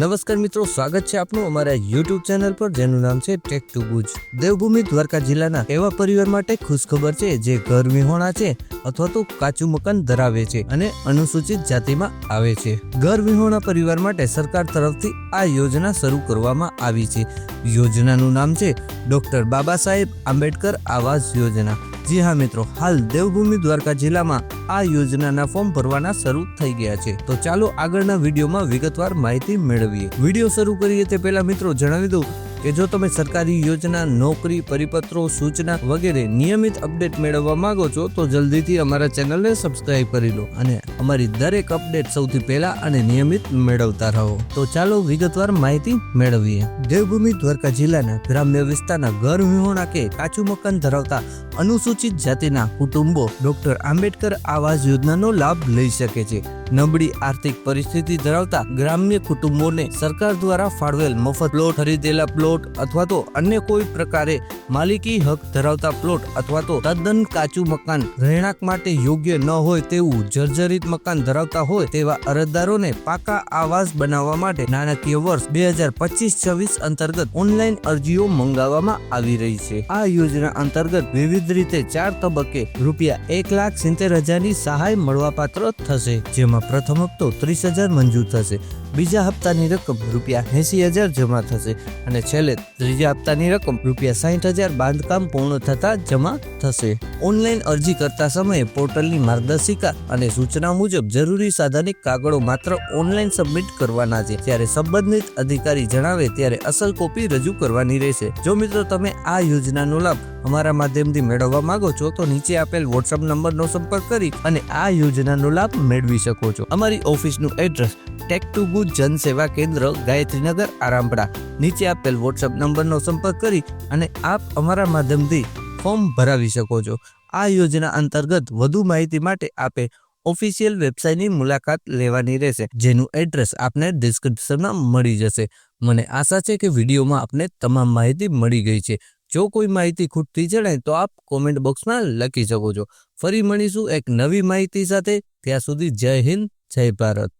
નમસ્કાર મિત્રો, સ્વાગત છે આપનું અમારા યુટ્યુબ ચેનલ પર, જેનું નામ છે ટેક ટુ ગુજ દેવભૂમિ દ્વારકા જિલ્લાના એવા પરિવાર માટે ખુશખબર છે જે ઘર વિહોણા છે અથવા તો કાચું મકાન ધરાવે છે અને અનુસૂચિત જાતિમાં આવે છે. ઘર વિહોણા પરિવાર માટે સરકાર તરફથી આ યોજના શરૂ કરવામાં આવી છે. યોજનાનું નામ છે ડોક્ટર બાબા સાહેબ આંબેડકર આવાસ યોજના. જી હા મિત્રો, હાલ દેવભૂમિ દ્વારકા જિલ્લામાં આ યોજનાના ફોર્મ ભરવાના શરૂ થઈ ગયા છે. તો ચાલો આગળના વિડીયોમાં વિગતવાર માહિતી મેળવીએ. વીડિયો શરૂ કરીએ તે પહેલા મિત્રો જણાવી દઉં કે જો તમે સરકારી યોજના, નોકરી, પરિપત્રો, સૂચના વગેરે નિયમિત અપડેટ મેળવવા માંગો છો, તો જલ્દીથી અમારા ચેનલને સબસ્ક્રાઇબ કરી લો અને અમારી દરેક અપડેટ સૌથી પહેલા અને નિયમિત મેળવતા રહો. તો ચાલો વિગતવાર માહિતી મેળવીએ. દેવભૂમિ દ્વારકા જિલ્લાના ગ્રામ્ય વિસ્તારના ઘર વિહોણા કે કાચું મકાન ધરાવતા અનુસૂચિત જાતિના કુટુંબો ડોક્ટર આંબેડકર આવાસ યોજનાનો લાભ લઈ શકે છે. નબળી આર્થિક પરિસ્થિતિ ધરાવતા ગ્રામ્ય કુટુંબોને સરકાર દ્વારા ફાળવેલ મફત પ્લોટ, ખરીદેલા પ્લોટ અથવા તો અન્ય કોઈ પ્રકારે માલિકી હક ધરાવતા પ્લોટ અથવા તો તદ્દન કાચું મકાન રહેણાંક માટે યોગ્ય ન હોય તેવું જર્જરિત મકાન ધરાવતા હોય તેવા અરજદારોને પાકા આવાસ બનાવવા માટે નાણાકીય વર્ષ બે હજાર પચીસ છવ્વીસ અંતર્ગત ઓનલાઈન અરજીઓ મંગાવવામાં આવી રહી છે. આ યોજના અંતર્ગત વિવિધ રીતે ચાર તબક્કે રૂપિયા એક લાખ સિત્તેર હજારની સહાય મળવાપાત્ર થશે, જેમાં પ્રથમ હપ્તો ત્રીસ હજાર મંજૂર થશે. બીજા હપ્તાની રકમ રૂપિયા એસી હજાર જમા થશે અને છેલ્લે ત્રીજા હપ્તાની રકમ રૂપિયા સાહીઠ હજાર બાંધકામ પૂર્ણ થતા જમા થશે. ઓનલાઈન અરજી કરતા સમયે પોર્ટલની માર્ગદર્શિકા અને સૂચના મુજબ જરૂરી સાધનિક કાગળો માત્ર ઓનલાઈન સબમિટ કરવાના છે. ત્યારે સંબંધિત અધિકારી જણાવે ત્યારે અસલ કોપી રજૂ કરવાની રહેશે. જો મિત્રો તમે આ યોજનાનો લાભ અમારા માધ્યમથી મેળવવા માંગો છો, તો નીચે આપેલ વોટ્સઅપ નંબરનો સંપર્ક કરી અને આ યોજનાનો લાભ મેળવી શકો છો. અમારી ઓફિસનું એડ્રેસ ટેક ટુ ગુજ જન સેવા કેન્દ્ર ગાયત્રીનગર, આરામપડા. નીચે આપેલ વોટ્સઅપ નંબરનો સંપર્ક કરી અને આપ અમારા માધ્યમથી ફોર્મ ભરાવી શકો છો. આ યોજના અંતર્ગત વધુ માહિતી માટે આપે ઓફિશિયલ વેબસાઇટની મુલાકાત લેવાની રહેશે, જેનું એડ્રેસ આપને ડિસ્ક્રિપ્શનમાં મળી જશે. મને આશા છે કે વિડીયોમાં આપને તમામ માહિતી મળી ગઈ છે. જો કોઈ માહિતી ખૂટતી જણાય તો આપ કોમેન્ટ બોક્સમાં લખી શકો છો. ફરી મળીશું એક નવી માહિતી સાથે. ત્યાં સુધી જય હિન્દ, જય ભારત.